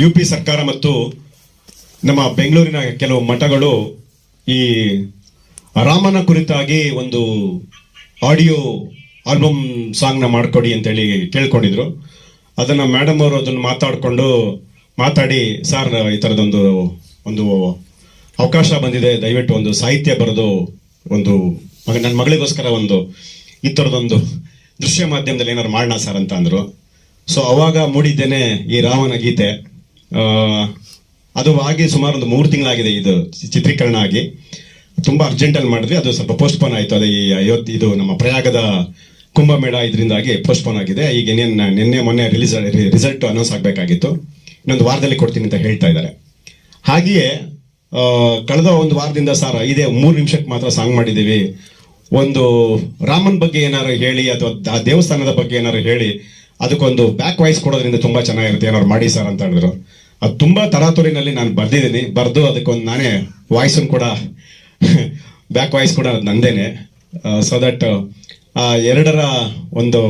U P ಸರ್ಕಾರ ಮತ್ತು ನಮ್ಮ ಬೆಂಗಳೂರಿನ ಕೆಲವು ಮಠಗಳು ಈ ರಾಮನ ಕುರಿತಾಗಿ ಒಂದು ಆಡಿಯೋ ಆಲ್ಬಮ್ ಸಾಂಗ್ನ ಮಾಡ್ಕೊಡಿ ಅಂತೇಳಿ ಕೇಳ್ಕೊಂಡಿದ್ರು. ಅದನ್ನ ಮೇಡಮ್ ಅವರು ಅದನ್ನು ಮಾತಾಡಿಕೊಂಡು ಮಾತಾಡಿ ಸರ್ ಈ ಥರದೊಂದು ಒಂದು ಅವಕಾಶ ಬಂದಿದೆ. ದಯವಿಟ್ಟು ಒಂದು ಸಾಹಿತ್ಯ ಬರೆದು ಒಂದು ನನ್ನ ಮಗಳಿಗೋಸ್ಕರ ಒಂದು ಈ ಥರದೊಂದು ದೃಶ್ಯ ಮಾಧ್ಯಮದಲ್ಲಿ ಏನಾದ್ರು ಮಾಡೋಣ ಸರ್ ಅಂತ ಅಂದರು. ಸೊ ಅವಾಗ ಮೂಡಿದ್ದೇನೆ ಈ ರಾಮನ ಗೀತೆ. ಅದು ಆಗಿ ಸುಮಾರು ಒಂದು ಮೂರು ತಿಂಗಳಾಗಿದೆ ಇದು ಚಿತ್ರೀಕರಣ ಆಗಿ. ತುಂಬಾ ಅರ್ಜೆಂಟ್ ಅಲ್ಲಿ ಮಾಡಿದ್ವಿ. ಅದು ಸ್ವಲ್ಪ ಪೋಸ್ಟ್ಪೋನ್ ಆಯ್ತು. ಅದೇ ಈ ಅಯೋಧ್ಯ ಇದು ನಮ್ಮ ಪ್ರಯಾಗದ ಕುಂಭಮೇಳ ಇದರಿಂದಾಗಿ ಪೋಸ್ಟ್ಪೋನ್ ಆಗಿದೆ. ಈಗ ನಿನ್ನೆ ನಿನ್ನೆ ಮೊನ್ನೆ ರಿಲೀಸ್ ರಿಸಲ್ಟ್ ಅನೌನ್ಸ್ ಆಗಬೇಕಾಗಿತ್ತು. ಇನ್ನೊಂದು ವಾರದಲ್ಲಿ ಕೊಡ್ತೀನಿ ಅಂತ ಹೇಳ್ತಾ ಇದ್ದಾರೆ. ಹಾಗೆಯೇ ಕಳೆದ ಒಂದು ವಾರದಿಂದ ಸರ್ ಇದೇ ಮೂರು ನಿಮಿಷಕ್ಕೆ ಮಾತ್ರ ಸಾಂಗ್ ಮಾಡಿದ್ದೀವಿ. ಒಂದು ರಾಮನ್ ಬಗ್ಗೆ ಏನಾದ್ರು ಹೇಳಿ ಅಥವಾ ಆ ದೇವಸ್ಥಾನದ ಬಗ್ಗೆ ಏನಾರು ಹೇಳಿ, ಅದಕ್ಕೊಂದು ಬ್ಯಾಕ್ ವಾಯ್ಸ್ ಕೊಡೋದ್ರಿಂದ ತುಂಬಾ ಚೆನ್ನಾಗಿರುತ್ತೆ. ಏನಾದ್ರು ಮಾಡಿ ಸರ್ ಅಂತ ಹೇಳಿದ್ರು. ಅದು ತುಂಬಾ ತರಾತುರಿನಲ್ಲಿ ನಾನು ಬರ್ದಿದ್ದೀನಿ. ಬರೆದು ಅದಕ್ಕೊಂದು ನಾನೇ ವಾಯ್ಸನ್ನು ಕೂಡ ಬ್ಯಾಕ್ ವಾಯ್ಸ್ ಕೂಡ ನಂದೇನೆ. ಸೊ ದಟ್ ಆ, ಎರಡರ ಒಂದು,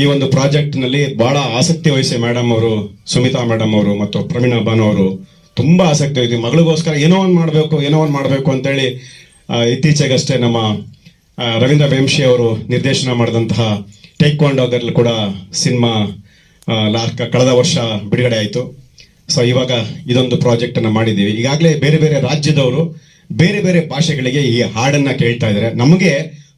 ಈ ಒಂದು ಪ್ರಾಜೆಕ್ಟ್ನಲ್ಲಿ ಬಹಳ ಆಸಕ್ತಿ ವಹಿಸಿ ಮೇಡಮ್ ಅವರು, ಸುಮಿತಾ ಮೇಡಮ್ ಅವರು ಮತ್ತು ಪ್ರವೀಣಾ ಬಾನು ಅವರು ತುಂಬಾ ಆಸಕ್ತಿ ವಹಿಸಿ ಮಗಳಿಗೋಸ್ಕರ ಏನೋ ಒಂದು ಮಾಡಬೇಕು, ಏನೋ ಒಂದು ಮಾಡಬೇಕು ಅಂತೇಳಿ ಇತ್ತೀಚೆಗಷ್ಟೇ ನಮ್ಮ ರವೀಂದ್ರ ವೇಂಶಿ ಅವರು ನಿರ್ದೇಶನ ಮಾಡಿದಂತಹ ಟೇಕ್ವಾಂಡೋದಲ್ಲಿ ಕೂಡ ಸಿನಿಮಾ ಕಳೆದ ವರ್ಷ ಬಿಡುಗಡೆ ಆಯಿತು. ಸೊ ಇವಾಗ ಇದೊಂದು ಪ್ರಾಜೆಕ್ಟ್ ಅನ್ನ ಮಾಡಿದ್ದೀವಿ. ಈಗಾಗಲೇ ಬೇರೆ ಬೇರೆ ರಾಜ್ಯದವರು ಬೇರೆ ಬೇರೆ ಭಾಷೆಗಳಿಗೆ ಈ ಹಾಡನ್ನ ಕೇಳ್ತಾ ಇದ್ದಾರೆ. ನಮಗೆ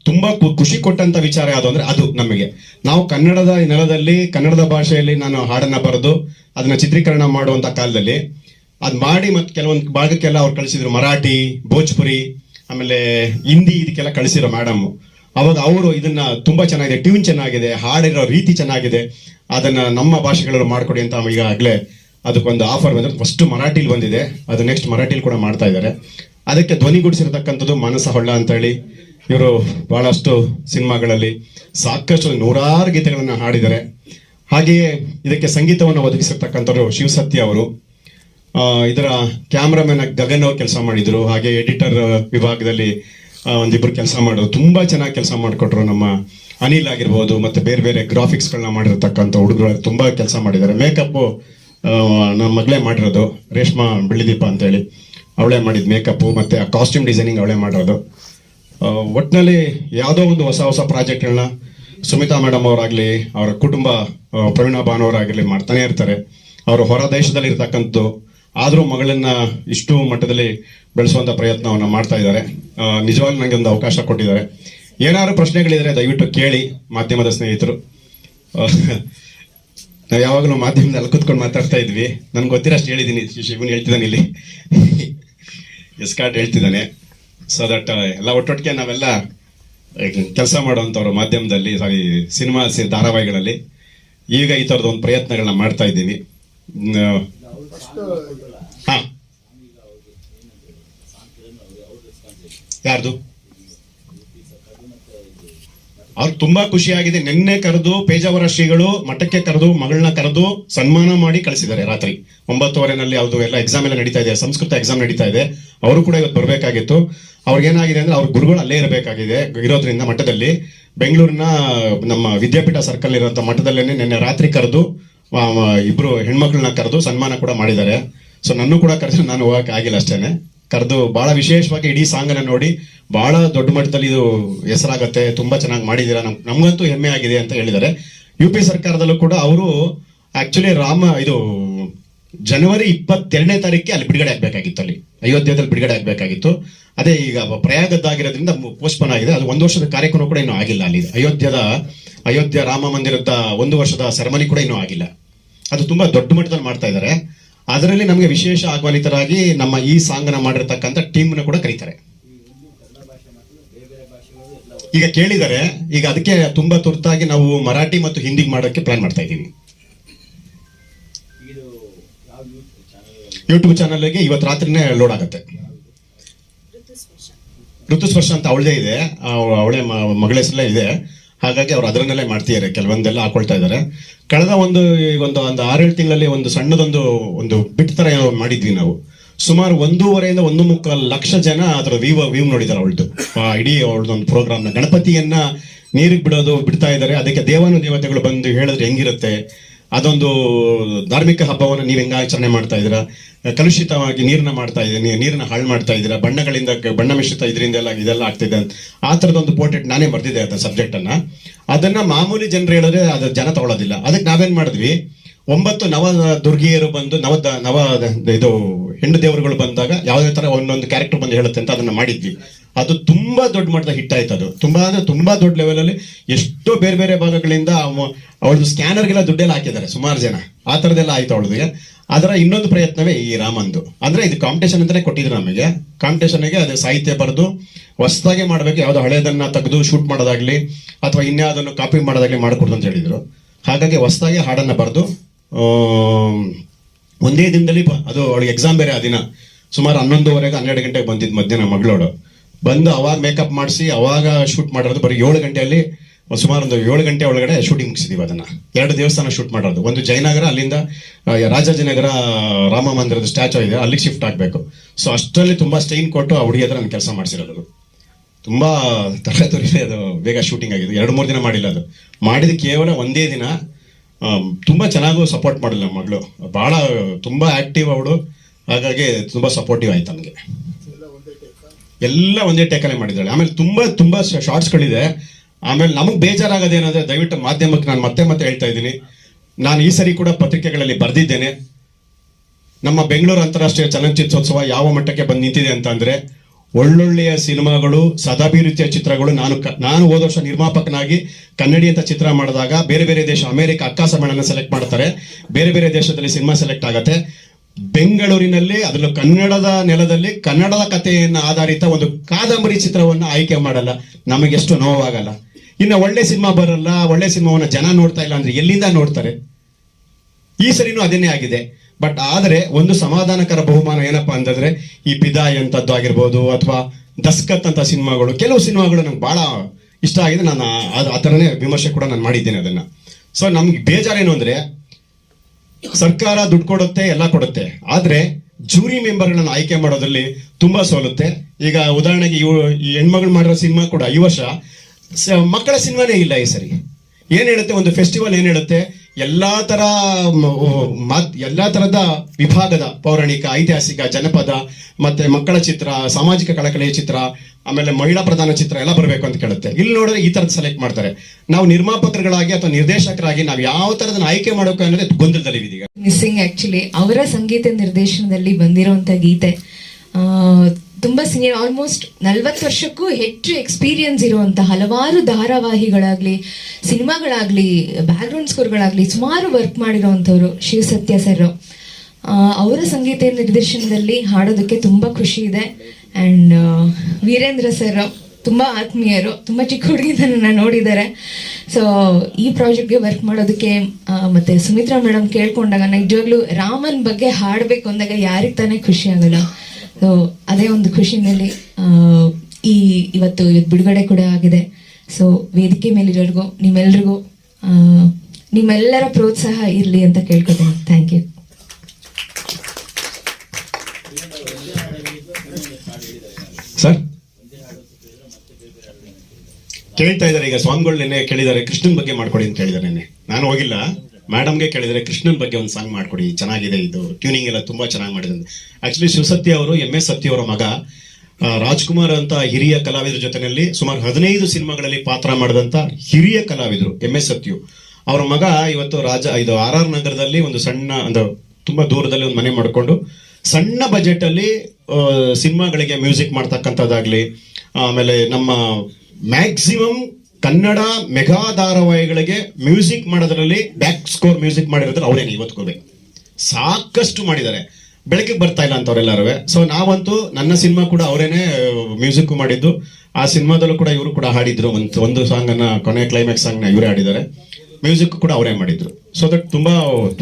ತುಂಬಾ ಖುಷಿ ಕೊಟ್ಟಂತ ವಿಚಾರ ಯಾವುದು ಅಂದ್ರೆ ಅದು ನಮಗೆ. ನಾವು ಕನ್ನಡದ ನೆಲದಲ್ಲಿ, ಕನ್ನಡದ ಭಾಷೆಯಲ್ಲಿ ನಾನು ಹಾಡನ್ನ ಬರೆದು ಅದನ್ನ ಚಿತ್ರೀಕರಣ ಮಾಡುವಂತ ಕಾಲದಲ್ಲಿ ಅದ್ ಮಾಡಿ ಮತ್ತೆ ಕೆಲವೊಂದು ಭಾಗಕ್ಕೆಲ್ಲ ಅವ್ರು ಕಳಿಸಿದ್ರು. ಮರಾಠಿ, ಭೋಜ್ಪುರಿ, ಆಮೇಲೆ ಹಿಂದಿ ಇದಕ್ಕೆಲ್ಲ ಕಳಿಸಿರೋ ಮೇಡಮ್ ಅವಾಗ ಅವರು ಇದನ್ನ ತುಂಬಾ ಚೆನ್ನಾಗಿದೆ ಟ್ಯೂನ್ ಚೆನ್ನಾಗಿದೆ, ಹಾಡಿರೋ ರೀತಿ ಚೆನ್ನಾಗಿದೆ. ಅದನ್ನ ನಮ್ಮ ಭಾಷೆಗಳಲ್ಲಿ ಮಾಡ್ಕೊಡಿ ಅಂತ ಈಗಾಗಲೇ ಅದಕ್ಕೊಂದು ಆಫರ್ ಬಂದ್ರೆ ಫಸ್ಟ್ ಮರಾಠಿಲಿ ಬಂದಿದೆ. ಅದು ನೆಕ್ಸ್ಟ್ ಮರಾಠಿಲಿ ಕೂಡ ಮಾಡ್ತಾ ಇದ್ದಾರೆ. ಅದಕ್ಕೆ ಧ್ವನಿಗೂಡಿಸಿರ್ತಕ್ಕಂಥದ್ದು ಮಾನಸ ಹೊಳ್ಳ ಅಂತ ಹೇಳಿ ಇವರು ಬಹಳಷ್ಟು ಸಿನಿಮಾಗಳಲ್ಲಿ ಸಾಕಷ್ಟು ನೂರಾರು ಗೀತೆಗಳನ್ನು ಹಾಡಿದ್ದಾರೆ. ಹಾಗೆಯೇ ಇದಕ್ಕೆ ಸಂಗೀತವನ್ನು ಒದಗಿಸಿರ್ತಕ್ಕಂಥವ್ರು ಶಿವಸತ್ಯ ಅವರು. ಇದರ ಕ್ಯಾಮ್ರಾಮನ್ ಗಗನ್ ಅವ್ರು ಕೆಲಸ ಮಾಡಿದ್ರು. ಹಾಗೆ ಎಡಿಟರ್ ವಿಭಾಗದಲ್ಲಿ ಒಂದಿಬ್ಬರು ಕೆಲಸ ಮಾಡೋರು ತುಂಬಾ ಚೆನ್ನಾಗಿ ಕೆಲಸ ಮಾಡಿಕೊಟ್ರು ನಮ್ಮ ಅನಿಲ್ ಆಗಿರ್ಬೋದು, ಮತ್ತೆ ಬೇರೆ ಬೇರೆ ಗ್ರಾಫಿಕ್ಸ್ ಗಳನ್ನ ಮಾಡಿರ್ತಕ್ಕಂಥ ಹುಡುಗರು ತುಂಬಾ ಕೆಲಸ ಮಾಡಿದ್ದಾರೆ. ಮೇಕಪ್ ನಮ್ಮ ಮಗಳೇ ಮಾಡಿರೋದು ರೇಷ್ಮಾ ಬೆಳ್ಳಿದೀಪ ಅಂತೇಳಿ. ಅವಳೇ ಮಾಡಿದ್ ಮೇಕಪ್ ಮತ್ತೆ ಕಾಸ್ಟ್ಯೂಮ್ ಡಿಸೈನಿಂಗ್ ಅವಳೇ ಮಾಡಿರೋದು. ಒಟ್ಟಿನಲ್ಲಿ ಯಾವುದೋ ಒಂದು ಹೊಸ ಹೊಸ ಪ್ರಾಜೆಕ್ಟ್ಗಳನ್ನ ಸುಮಿತಾ ಮೇಡಮ್ ಅವರಾಗ್ಲಿ ಅವರ ಕುಟುಂಬ ಪ್ರವೀಣ ಬಾನು ಮಾಡ್ತಾನೆ ಇರ್ತಾರೆ. ಅವರು ಹೊರ ದೇಶದಲ್ಲಿ ಇರ್ತಕ್ಕಂಥದ್ದು ಆದರೂ ಮಗಳನ್ನ ಇಷ್ಟು ಮಟ್ಟದಲ್ಲಿ ಬೆಳೆಸುವಂಥ ಪ್ರಯತ್ನವನ್ನು ಮಾಡ್ತಾ ಇದ್ದಾರೆ. ಆ, ನಿಜವಾಗ್ಲೂ ನನಗೆ ಒಂದು ಅವಕಾಶ ಕೊಟ್ಟಿದ್ದಾರೆ. ಏನಾದ್ರು ಪ್ರಶ್ನೆಗಳಿದ್ರೆ ದಯವಿಟ್ಟು ಕೇಳಿ ಮಾಧ್ಯಮದ ಸ್ನೇಹಿತರು. ಆ, ನಾವು ಯಾವಾಗಲೂ ಮಾಧ್ಯಮದಲ್ಲಿ ಕುತ್ಕೊಂಡು ಮಾತಾಡ್ತಾ ಇದ್ವಿ. ನನ್ಗೆ ಗೊತ್ತಿರೋಷ್ಟು ಹೇಳಿದ್ದೀನಿ ಶಿವನ್ ಹೇಳ್ತಿದ್ದಾನೆ ಇಲ್ಲಿ. ಎಸ್ಕಾಟ್ ಹೇಳ್ತಿದ್ದಾನೆ. ಸೊ ದಟ್ ಎಲ್ಲ ಒಟ್ಟೊಟ್ಟಿಗೆ ನಾವೆಲ್ಲ ಕೆಲಸ ಮಾಡುವಂಥವ್ರು ಮಾಧ್ಯಮದಲ್ಲಿ ಸಾರಿ ಸಿನಿಮಾ ಧಾರಾವಾಹಿಗಳಲ್ಲಿ. ಈಗ ಈ ಥರದ ಒಂದು ಪ್ರಯತ್ನಗಳನ್ನ ಮಾಡ್ತಾ ಇದ್ದೀವಿ. ಮ್, ಹಾ. ಯಾರ್ದು? ಅವ್ರು ತುಂಬಾ ಖುಷಿಯಾಗಿದೆ. ನಿನ್ನೆ ಕರೆದು ಪೇಜಾವರ ಶ್ರೀಗಳು ಮಠಕ್ಕೆ ಕರೆದು, ಮಗಳನ್ನ ಕರೆದು ಸನ್ಮಾನ ಮಾಡಿ ಕಳಿಸಿದ್ದಾರೆ ರಾತ್ರಿ. ಒಂಬತ್ತುವರೆನಲ್ಲಿ ಅದು ಎಲ್ಲ ಎಕ್ಸಾಮ್ ಎಲ್ಲ ನಡೀತಾ ಇದೆ, ಸಂಸ್ಕೃತ ಎಕ್ಸಾಮ್ ನಡೀತಾ ಇದೆ. ಅವರು ಕೂಡ ಇವತ್ತು ಬರಬೇಕಾಗಿತ್ತು. ಅವ್ರಿಗೇನಾಗಿದೆ ಅಂದ್ರೆ ಅವ್ರ ಗುರುಗಳು ಅಲ್ಲೇ ಇರಬೇಕಾಗಿದೆ, ಇರೋದ್ರಿಂದ ಮಠದಲ್ಲಿ. ಬೆಂಗಳೂರಿನ ನಮ್ಮ ವಿದ್ಯಾಪೀಠ ಸರ್ಕಲ್ ಇರುವಂತ ಮಠದಲ್ಲೇನೆ ನಿನ್ನೆ ರಾತ್ರಿ ಕರೆದು ಇಬ್ರು ಹೆಣ್ಮಕ್ಳನ್ನ ಕರೆದು ಸನ್ಮಾನ ಕೂಡ ಮಾಡಿದ್ದಾರೆ. ಸೊ ನನ್ನೂ ಕೂಡ ಕರೆದ್ರೆ ನಾನು ಹೋಗಕ್ಕೆ ಆಗಿಲ್ಲ ಅಷ್ಟೇನೆ. ಕರೆದು ಬಹಳ ವಿಶೇಷವಾಗಿ ಇಡೀ ಸಾಂಗ್ ಅನ್ನ ನೋಡಿ ಬಹಳ ದೊಡ್ಡ ಮಟ್ಟದಲ್ಲಿ ಇದು ಹೆಸರಾಗತ್ತೆ, ತುಂಬಾ ಚೆನ್ನಾಗಿ ಮಾಡಿದೀರಾ. ನಮ್, ನಮ್ಗಂತೂ ಹೆಮ್ಮೆ ಆಗಿದೆ ಅಂತ ಹೇಳಿದ್ದಾರೆ. ಯು ಪಿ ಸರ್ಕಾರದಲ್ಲೂ ಕೂಡ ಅವರು ಆಕ್ಚುಲಿ ರಾಮ, ಇದು ಜನವರಿ ಇಪ್ಪತ್ತೆರಡನೇ ತಾರೀಕಿಗೆ ಅಲ್ಲಿ ಬಿಡುಗಡೆ ಆಗ್ಬೇಕಾಗಿತ್ತು ಅಲ್ಲಿ. ಅಯೋಧ್ಯದಲ್ಲಿ ಬಿಡುಗಡೆ ಆಗ್ಬೇಕಾಗಿತ್ತು. ಅದೇ ಈಗ ಪ್ರಯಾಗದ್ದಾಗಿರೋದ್ರಿಂದ ಪೋಸ್ಟ್ಪೋನ್ ಆಗಿದೆ. ಅದು ಒಂದು ವರ್ಷದ ಕಾರ್ಯಕ್ರಮ ಕೂಡ ಇನ್ನೂ ಆಗಿಲ್ಲ ಅಲ್ಲಿ. ಅಯೋಧ್ಯದ, ಅಯೋಧ್ಯ ರಾಮ ಮಂದಿರದ ಒಂದು ವರ್ಷದ ಸೆರೆಮನಿ ಕೂಡ ಇನ್ನೂ ಆಗಿಲ್ಲ. ಅದು ತುಂಬಾ ದೊಡ್ಡ ಮಟ್ಟದಲ್ಲಿ ಮಾಡ್ತಾ ಇದ್ದಾರೆ. ಅದರಲ್ಲಿ ನಮಗೆ ವಿಶೇಷ ಆಹ್ವಾನಿತರಾಗಿ ನಮ್ಮ ಈ ಸಾಂಗ್ನ ಮಾಡಿರ್ತಕ್ಕಂಥ ಟೀಮ್ನ ಕೂಡ ಕರೀತಾರೆ. ಈಗ ಕೇಳಿದರೆ, ಈಗ ಅದಕ್ಕೆ ತುಂಬಾ ತುರ್ತಾಗಿ ನಾವು ಮರಾಠಿ ಮತ್ತು ಹಿಂದಿಗೆ ಮಾಡೋಕ್ಕೆ ಪ್ಲಾನ್ ಮಾಡ್ತಾ ಇದ್ದೀವಿ. ಯೂಟ್ಯೂಬ್ ಚಾನಲ್ಗೆ ಇವತ್ತು ರಾತ್ರಿನೇ ಲೋಡ್ ಆಗುತ್ತೆ. ಋತುಸ್ಪರ್ಶ. ಅಂತ ಅವಳದೇ ಇದೆ. ಅವ್- ಅವಳೇ ಮಗಳ ಹೆಸರಲ್ಲೇ ಇದೆ. ಹಾಗಾಗಿ ಅವ್ರು ಅದರನ್ನಲ್ಲೇ ಮಾಡ್ತಿದ್ದಾರೆ. ಕೆಲವೊಂದೆಲ್ಲ ಹಾಕೊಳ್ತಾ ಇದ್ದಾರೆ. ಕಳೆದ ಒಂದು, ಈಗ ಒಂದು ಒಂದು ಆರೇಳು ತಿಂಗಳಲ್ಲಿ ಒಂದು ಸಣ್ಣದೊಂದು, ಒಂದು ಬಿಟ್ ತರ ಏನೋ ಮಾಡಿದ್ವಿ ನಾವು. ಸುಮಾರು ಒಂದೂವರೆಯಿಂದ ಒಂದು ಮುಕ್ಕಾಲು ಲಕ್ಷ ಜನ ಅದರ ವ್ಯೂ ವ್ಯೂ ನೋಡಿದ್ದಾರೆ ಅವಳದು ಇಡೀ ಅವಳದೊಂದು ಪ್ರೋಗ್ರಾಮ್ನ ಗಣಪತಿಯನ್ನ ನೀರಿಗೆ ಬಿಡೋದು ಬಿಡ್ತಾ ಇದ್ದಾರೆ. ಅದಕ್ಕೆ ದೇವಾನು ದೇವತೆಗಳು ಬಂದು ಹೇಳಿದ್ರೆ ಹೆಂಗಿರುತ್ತೆ? ಅದೊಂದು ಧಾರ್ಮಿಕ ಹಬ್ಬವನ್ನು ನೀವು ಹೆಂಗ ಆಚರಣೆ ಮಾಡ್ತಾ ಇದ್ದೀರಾ? ಕಲುಷಿತವಾಗಿ ನೀರನ್ನ ಮಾಡ್ತಾ ಇದ್ದೀನಿ ನೀರನ್ನ ಹಾಳು ಮಾಡ್ತಾ ಇದ್ದೀರಾ? ಬಣ್ಣಗಳಿಂದ ಬಣ್ಣ ಮಿಶ್ರಿತ ಇದರಿಂದ ಎಲ್ಲ ಇದೆಲ್ಲ ಆಗ್ತಿದೆ ಅಂತ. ಆ ಥರದ ಒಂದು ಪೋರ್ಟ್ರೇಟ್ ನಾನೇ ಬರ್ದಿದ್ದೆ ಸಬ್ಜೆಕ್ಟ್ ಅನ್ನ. ಅದನ್ನ ಮಾಮೂಲಿ ಜನರು ಹೇಳಿದ್ರೆ ಅದು ಜನ ತಗೊಳ್ಳೋದಿಲ್ಲ ಅದಕ್ಕೆ ನಾವೇನ್ ಮಾಡಿದ್ವಿ? ಒಂಬತ್ತು ನವ ದುರ್ಗಿಯರು ಬಂದು ನವ ನವ ಇದು ಹೆಣ್ಣು ದೇವರುಗಳು ಬಂದಾಗ ಯಾವುದೇ ತರ ಒಂದೊಂದು ಕ್ಯಾರೆಕ್ಟರ್ ಬಂದು ಹೇಳುತ್ತೆ ಅಂತ ಅದನ್ನ ಮಾಡಿದ್ವಿ. ಅದು ತುಂಬಾ ದೊಡ್ಡ ಮಟ್ಟದ ಹಿಟ್ ಆಯ್ತು ಅದು. ತುಂಬಾ ಅಂದ್ರೆ ತುಂಬಾ ದೊಡ್ಡ ಲೆವೆಲಲ್ಲಿ ಎಷ್ಟೋ ಬೇರೆ ಬೇರೆ ಭಾಗಗಳಿಂದ ಅವಳದು ಸ್ಕ್ಯಾನರ್ಗೆಲ್ಲ ದುಡ್ಡೆಲ್ಲ ಹಾಕಿದ್ದಾರೆ ಸುಮಾರು ಜನ. ಆ ತರದೆಲ್ಲ ಆಯ್ತು ಅವಳದಿಗೆ ಅದರ ಇನ್ನೊಂದು ಪ್ರಯತ್ನವೇ ಈ ರಾಮಂದು. ಅಂದ್ರೆ ಇದು ಕಾಂಪಿಟೇಷನ್ ಅಂತಾನೆ ಕೊಟ್ಟಿದ್ರು ನಮಗೆ. ಕಾಂಪಿಟೇಷನ್ಗೆ ಅದು ಸಾಹಿತ್ಯ ಬರೆದು ಹೊಸದಾಗಿ ಮಾಡಬೇಕು. ಯಾವುದೋ ಹಳೆಯದನ್ನ ತೆಗೆದು ಶೂಟ್ ಮಾಡೋದಾಗ್ಲಿ ಅಥವಾ ಇನ್ಯಾವುದನ್ನು ಕಾಪಿ ಮಾಡೋದಾಗ್ಲಿ ಮಾಡಿಕೊಡ್ದು ಅಂತ ಹೇಳಿದ್ರು. ಹಾಗಾಗಿ ಹೊಸದಾಗಿ ಹಾಡನ್ನ ಬರೆದು ಒಂದೇ ದಿನದಲ್ಲಿ ಅದು ಅವಳಿಗೆ ಎಕ್ಸಾಮ್ ಬೇರೆ ಆ ದಿನ. ಸುಮಾರು ಹನ್ನೊಂದುವರೆಗೆ ಹನ್ನೆರಡು ಗಂಟೆಗೆ ಬಂದಿದ್ದು ಮಧ್ಯಾಹ್ನ ಮಗಳೋಡು. ಬಂದು ಅವಾಗ ಮೇಕಪ್ ಮಾಡಿಸಿ, ಅವಾಗ ಶೂಟ್ ಮಾಡಿರೋದು ಬರೀ ಏಳು ಗಂಟೆಯಲ್ಲಿ ಸುಮಾರು ಒಂದು ಏಳು ಗಂಟೆ ಒಳಗಡೆ ಶೂಟಿಂಗ್ ಮುಗಿಸಿದೀವಿ ಅದನ್ನ. ಎರಡು ದೇವಸ್ಥಾನ ಶೂಟ್ ಮಾಡೋದು. ಒಂದು ಜಯನಗರ, ಅಲ್ಲಿಂದ ರಾಜಾಜಿನಗರ ರಾಮ ಮಂದಿರದ ಸ್ಟ್ಯಾಚು ಇದೆ. ಅಲ್ಲಿಗೆ ಶಿಫ್ಟ್ ಆಗಬೇಕು. ಸೊ ಅಷ್ಟರಲ್ಲಿ ತುಂಬಾ ಸ್ಟೈನ್ ಕೊಟ್ಟು ಆ ಹುಡುಗಿ ಹತ್ರ ನಾನು ಕೆಲಸ ಮಾಡಿಸಿರೋದು ತುಂಬಾ ತರಬೇತಿ ಅದು. ಬೇಗ ಶೂಟಿಂಗ್ ಆಗಿದೆ ಎರಡು, ಮೂರು ದಿನ ಮಾಡಿಲ್ಲ ಅದು. ಮಾಡಿದ ಕೇವಲ ಒಂದೇ ದಿನ. ತುಂಬಾ ಚೆನ್ನಾಗೂ ಸಪೋರ್ಟ್ ಮಾಡಿಲ್ಲ ಮಗಳು. ಬಹಳ ತುಂಬಾ ಆಕ್ಟಿವ್ ಅವಳು. ಹಾಗಾಗಿ ತುಂಬಾ ಸಪೋರ್ಟಿವ್ ಆಯ್ತು ನನಗೆ. ಎಲ್ಲ ಒಂದೇ ಟೇಕಲ್ಲೇ ಮಾಡಿದ್ದಾಳೆ. ಆಮೇಲೆ ತುಂಬಾ ತುಂಬಾ ಶಾರ್ಟ್ಸ್ಗಳಿದೆ ಆಮೇಲೆ ನಮಗೆ ಬೇಜಾರಾಗೋದೇನಂದ್ರೆ ದಯವಿಟ್ಟು ಮಾಧ್ಯಮಕ್ಕೆ ನಾನು ಮತ್ತೆ ಮತ್ತೆ ಹೇಳ್ತಾ ಇದ್ದೀನಿ. ನಾನು ಈ ಸರಿ ಕೂಡ ಪತ್ರಿಕೆಗಳಲ್ಲಿ ಬರೆದಿದ್ದೇನೆ. ನಮ್ಮ ಬೆಂಗಳೂರು ಅಂತಾರಾಷ್ಟ್ರೀಯ ಚಲನಚಿತ್ರೋತ್ಸವ ಯಾವ ಮಟ್ಟಕ್ಕೆ ಬಂದು ನಿಂತಿದೆ ಅಂತ ಒಳ್ಳೊಳ್ಳೆಯ ಸಿನಿಮಾಗಳು ಸದಾಭಿರುಚಿಯ ಚಿತ್ರಗಳು ನಾನು ನಾನು ಹೋದ ವರ್ಷ ನಿರ್ಮಾಪಕನಾಗಿ ಕನ್ನಡಿ ಅಂತ ಚಿತ್ರ ಮಾಡಿದಾಗ ಬೇರೆ ಬೇರೆ ದೇಶ, ಅಮೆರಿಕ ಅಕ್ಕ ಸಮ್ಮೇಳನ ಸೆಲೆಕ್ಟ್ ಮಾಡ್ತಾರೆ. ಬೇರೆ ಬೇರೆ ದೇಶದಲ್ಲಿ ಸಿನಿಮಾ ಸೆಲೆಕ್ಟ್ ಆಗತ್ತೆ. ಬೆಂಗಳೂರಿನಲ್ಲಿ ಅದರಲ್ಲೂ ಕನ್ನಡದ ನೆಲದಲ್ಲಿ, ಕನ್ನಡದ ಕಥೆಯನ್ನು ಆಧಾರಿತ ಒಂದು ಕಾದಂಬರಿ ಚಿತ್ರವನ್ನು ಆಯ್ಕೆ ಮಾಡಲ್ಲ. ನಮಗೆಷ್ಟು ನೋವಾಗಲ್ಲ. ಇನ್ನು ಒಳ್ಳೆ ಸಿನಿಮಾ ಬರಲ್ಲ, ಒಳ್ಳೆ ಸಿನಿಮಾವನ್ನ ಜನ ನೋಡ್ತಾ ಇಲ್ಲ ಅಂದ್ರೆ ಎಲ್ಲಿಂದ ನೋಡ್ತಾರೆ? ಈ ಸರಿನೂ ಅದನ್ನೇ ಆಗಿದೆ. ಬಟ್ ಆದ್ರೆ ಒಂದು ಸಮಾಧಾನಕರ ಬಹುಮಾನ ಏನಪ್ಪಾ ಅಂತಂದ್ರೆ, ಈ ಪಿದಾಯ್ ಅಂತದ್ದು ಆಗಿರ್ಬೋದು ಅಥವಾ ದಸ್ಕತ್ ಅಂತ ಸಿನಿಮಾಗಳು, ಕೆಲವು ಸಿನಿಮಾಗಳು ನಂಗೆ ಬಹಳ ಇಷ್ಟ ಆಗಿದೆ. ನಾನು ಆ- ಥರನೇ ವಿಮರ್ಶೆ ಕೂಡ ನಾನು ಮಾಡಿದ್ದೇನೆ ಅದನ್ನ. ಸೊ ನಮ್ಗೆ ಬೇಜಾರೇನು ಅಂದ್ರೆ, ಸರ್ಕಾರ ದುಡ್ಡು ಕೊಡುತ್ತೆ, ಎಲ್ಲ ಕೊಡುತ್ತೆ. ಆದ್ರೆ ಜೂರಿ ಮೆಂಬರ್ಗಳನ್ನ ಆಯ್ಕೆ ಮಾಡೋದ್ರಲ್ಲಿ ತುಂಬಾ ಸೋಲುತ್ತೆ. ಈಗ ಉದಾಹರಣೆಗೆ ಇವು ಈ ಹೆಣ್ಮಗಳು ಮಾಡಿರೋ ಸಿನಿಮಾ ಕೂಡ ಈ ವರ್ಷ ಮಕ್ಕಳ ಸಿನಿಮಾನೇ ಇಲ್ಲ ಈ ಸರಿ. ಏನ್ ಹೇಳುತ್ತೆ, ಒಂದು ಫೆಸ್ಟಿವಲ್ ಏನ್ ಹೇಳುತ್ತೆ? ಎಲ್ಲಾ ತರ ಎಲ್ಲಾ ತರದ ವಿಭಾಗದ ಪೌರಾಣಿಕ, ಐತಿಹಾಸಿಕ ಜನಪದ, ಮತ್ತೆ ಮಕ್ಕಳ ಚಿತ್ರ, ಸಾಮಾಜಿಕ ಕಳಕಳಿಯ ಚಿತ್ರ, ಆಮೇಲೆ ಮಹಿಳಾ ಪ್ರಧಾನ ಚಿತ್ರ ಎಲ್ಲ ಬರಬೇಕು ಅಂತ ಕೇಳುತ್ತೆ. ಇಲ್ಲಿ ನೋಡಿದ್ರೆ ಈ ತರದ್ ಸೆಲೆಕ್ಟ್ ಮಾಡ್ತಾರೆ. ನಾವು ನಿರ್ಮಾಪಕರುಗಳಾಗಿ ಅಥವಾ ನಿರ್ದೇಶಕರಾಗಿ ನಾವು ಯಾವ ತರದನ್ನ ಆಯ್ಕೆ ಮಾಡೋಕೆ ಅನ್ನೋದೇ ಗೊಂದಲದಲ್ಲಿ ಮಿಸ್ಸಿಂಗ್ ಆಕ್ಚುಲಿ ಅವರ ಸಂಗೀತ ನಿರ್ದೇಶನದಲ್ಲಿ ಬಂದಿರುವಂತ ಗೀತೆ. ತುಂಬಾ ಸೀನಿಯರ್ ಆಲ್ಮೋಸ್ಟ್ ನಲ್ವತ್ತು ವರ್ಷಕ್ಕೂ ಹೆಚ್ಚು ಎಕ್ಸ್ಪೀರಿಯನ್ಸ್ ಇರುವಂತ ಹಲವಾರು ಧಾರಾವಾಹಿಗಳಾಗ್ಲಿ, ಸಿನಿಮಾಗಳಾಗ್ಲಿ ಬ್ಯಾಕ್ಗ್ರೌಂಡ್ ಸ್ಕೋರ್ಗಳಾಗ್ಲಿ ಸುಮಾರು ವರ್ಕ್ ಮಾಡಿರುವಂತವ್ರು ಶಿವಸತ್ಯ ಸರ್ ಅವರ ಸಂಗೀತ ನಿರ್ದೇಶನದಲ್ಲಿ ಹಾಡೋದಕ್ಕೆ ತುಂಬಾ ಖುಷಿ ಇದೆ. ಅಂಡ್ ವೀರೇಂದ್ರ ಸರ್ ತುಂಬಾ ಆತ್ಮೀಯರು, ತುಂಬಾ ಚಿಕ್ಕ ಹುಡುಗಿದನ್ನ ನೋಡಿದ್ದಾರೆ. ಸೊ ಈ ಪ್ರಾಜೆಕ್ಟ್ಗೆ ವರ್ಕ್ ಮಾಡೋದಕ್ಕೆ ಮತ್ತೆ ಸುಮಿತ್ರಾ ಮೇಡಮ್ ಕೇಳ್ಕೊಂಡಾಗ ನಿಜವಾಗ್ಲೂ ರಾಮನ್ ಬಗ್ಗೆ ಹಾಡಬೇಕು ಅಂದಾಗ ಯಾರಿಗೆ ತಾನೇ ಖುಷಿ ಆಗಲ್ಲ. ಸೊ ಅದೇ ಒಂದು ಖುಷಿನಲ್ಲಿ ಈ ಇವತ್ತು ಇವತ್ತು ಬಿಡುಗಡೆ ಕೂಡ ಆಗಿದೆ. ಸೊ ವೇದಿಕೆ ಮೇಲಿರೋರಿಗೂ, ನಿಮ್ಮೆಲ್ರಿಗೂ ನಿಮ್ಮೆಲ್ಲರ ಪ್ರೋತ್ಸಾಹ ಇರಲಿ ಅಂತ ಕೇಳ್ಕೊತೀನಿ. Thank you sir? ಕೇಳ್ತಾ ಇದ್ದಾರೆ, ಈಗ ಸ್ವಾಮಿಗಳು ನಿನ್ನೆ ಕೇಳಿದ್ದಾರೆ, ಕೃಷ್ಣನ್ ಬಗ್ಗೆ ಮಾಡ್ಕೊಡಿ ಅಂತ ಹೇಳಿದ್ದಾರೆ ನಾನು ಹೋಗಿಲ್ಲ. ಮೇಡಮ್ಗೆ ಕೇಳಿದರೆ ಕೃಷ್ಣನ್ ಬಗ್ಗೆ ಒಂದು ಸಾಂಗ್ ಮಾಡ್ಕೊಡಿ, ಚೆನ್ನಾಗಿದೆ ಇದು. ಟ್ಯೂನಿಂಗ್ ಎಲ್ಲ ತುಂಬಾ ಚೆನ್ನಾಗಿ ಮಾಡಿದೆ ಆಕ್ಚುಲಿ ಶಿವಸತ್ಯ ಅವರು ಎಂ ಎಸ್ ಸತ್ಯ ಅವರ ಮಗ ರಾಜ್ಕುಮಾರ್ ಅಂತ ಹಿರಿಯ ಕಲಾವಿದರ ಜೊತೆಯಲ್ಲಿ ಸುಮಾರು ಹದಿನೈದು ಸಿನಿಮಾಗಳಲ್ಲಿ ಪಾತ್ರ ಮಾಡಿದಂತ ಹಿರಿಯ ಕಲಾವಿದರು ಎಂ ಎಸ್ ಸತ್ಯು. ಅವರ ಮಗ ಇವತ್ತು ರಾಜ, ಇದು ಆರ್ ಆರ್ ನಗರದಲ್ಲಿ ಒಂದು ಸಣ್ಣ, ಒಂದು ತುಂಬಾ ದೂರದಲ್ಲಿ ಒಂದು ಮನೆ ಮಾಡಿಕೊಂಡು ಸಣ್ಣ ಬಜೆಟ್ ಅಲ್ಲಿ ಸಿನಿಮಾಗಳಿಗೆ ಮ್ಯೂಸಿಕ್ ಮಾಡ್ತಕ್ಕಂಥದ್ದಾಗಲಿ, ಆಮೇಲೆ ನಮ್ಮ ಮ್ಯಾಕ್ಸಿಮಮ್ ಕನ್ನಡ ಮೆಗಾ ಧಾರಾವಾಹಿಗಳಿಗೆ ಮ್ಯೂಸಿಕ್ ಮಾಡೋದ್ರಲ್ಲಿ ಬ್ಯಾಕ್ ಸ್ಕೋರ್ ಮ್ಯೂಸಿಕ್ ಮಾಡಿರೋದ್ರೆ ಅವರೇನೆ ಕೊಡ್ಬೇಕು ಸಾಕಷ್ಟು ಮಾಡಿದ್ದಾರೆ. ಬೆಳಕಿಗೆ ಬರ್ತಾ ಇಲ್ಲ ಅಂತವ್ರೆಲ್ಲರೂ. ಸೊ ನಾವಂತೂ ನನ್ನ ಸಿನಿಮಾ ಕೂಡ ಅವರೇನೆ ಮ್ಯೂಸಿಕ್ ಮಾಡಿದ್ದು. ಆ ಸಿನಿಮಾದಲ್ಲೂ ಕೂಡ ಇವರು ಕೂಡ ಹಾಡಿದ್ರು. ಒಂದು ಒಂದು ಸಾಂಗ್ ಅನ್ನ, ಕೊನೆ ಕ್ಲೈಮ್ಯಾಕ್ಸ್ ಸಾಂಗ್ನ ಇವರೇ ಹಾಡಿದ್ದಾರೆ. ಮ್ಯೂಸಿಕ್ ಕೂಡ ಅವರೇ ಮಾಡಿದ್ರು. ಸೊ ದಟ್ ತುಂಬಾ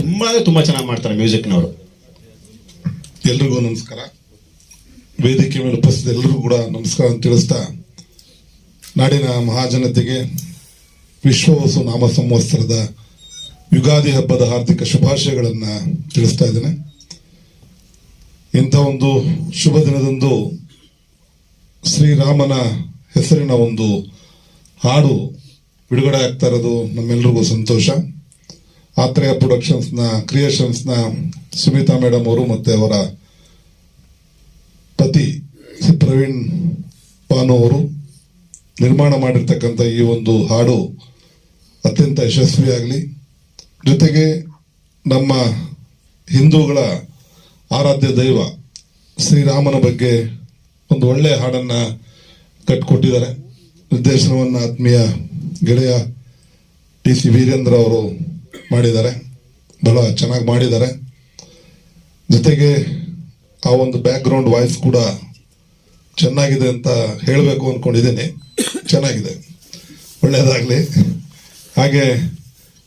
ತುಂಬಾ ತುಂಬಾ ಚೆನ್ನಾಗಿ ಮಾಡ್ತಾರೆ ಮ್ಯೂಸಿಕ್ನವರು. ಎಲ್ರಿಗೂ ನಮಸ್ಕಾರ. ವೇದಿಕೆ ಮೇಲೆ ಉಪಸ್ಥಿತ ಎಲ್ರಿಗೂ ಕೂಡ ನಮಸ್ಕಾರ ಅಂತ ತಿಳಿಸ್ತಾ ನಾಡಿನ ಮಹಾಜನತೆಗೆ ವಿಶ್ವವಸು ನಾಮ ಸಂವತ್ಸರದ ಯುಗಾದಿ ಹಬ್ಬದ ಹಾರ್ದಿಕ ಶುಭಾಶಯಗಳನ್ನು ತಿಳಿಸ್ತಾ ಇದ್ದೇನೆ. ಇಂಥ ಒಂದು ಶುಭ ದಿನದಂದು ಶ್ರೀರಾಮನ ಹೆಸರಿನ ಒಂದು ಹಾಡು ಬಿಡುಗಡೆ ಆಗ್ತಾ ಇರೋದು ನಮ್ಮೆಲ್ರಿಗೂ ಸಂತೋಷ. ಆತ್ರೇಯ ಪ್ರೊಡಕ್ಷನ್ಸ್ನ, ಕ್ರಿಯೇಷನ್ಸ್ನ ಸುಮಿತಾ ಮೇಡಮ್ ಅವರು ಮತ್ತು ಅವರ ಪತಿ ಪ್ರವೀಣ್ ಪಾನು ಅವರು. ನಿರ್ಮಾಣ ಮಾಡಿರ್ತಕ್ಕಂಥ ಈ ಒಂದು ಹಾಡು ಅತ್ಯಂತ ಯಶಸ್ವಿಯಾಗಲಿ. ಜೊತೆಗೆ ನಮ್ಮ ಹಿಂದೂಗಳ ಆರಾಧ್ಯ ದೈವ ಶ್ರೀರಾಮನ ಬಗ್ಗೆ ಒಂದು ಒಳ್ಳೆಯ ಹಾಡನ್ನು ಕಟ್ಕೊಟ್ಟಿದ್ದಾರೆ. ನಿರ್ದೇಶನವನ್ನು ಆತ್ಮೀಯ ಗೆಳೆಯ ಟಿ ಸಿ ವೀರೇಂದ್ರ ಅವರು ಮಾಡಿದ್ದಾರೆ. ಬಹಳ ಚೆನ್ನಾಗಿ ಮಾಡಿದ್ದಾರೆ. ಜೊತೆಗೆ ಆ ಒಂದು ಬ್ಯಾಕ್ಗ್ರೌಂಡ್ ವಾಯ್ಸ್ ಕೂಡ ಚೆನ್ನಾಗಿದೆ ಅಂತ ಹೇಳಬೇಕು ಅಂದ್ಕೊಂಡಿದ್ದೀನಿ ಚೆನ್ನಾಗಿದೆ. ಒಳ್ಳೆಯದಾಗಲಿ ಹಾಗೆ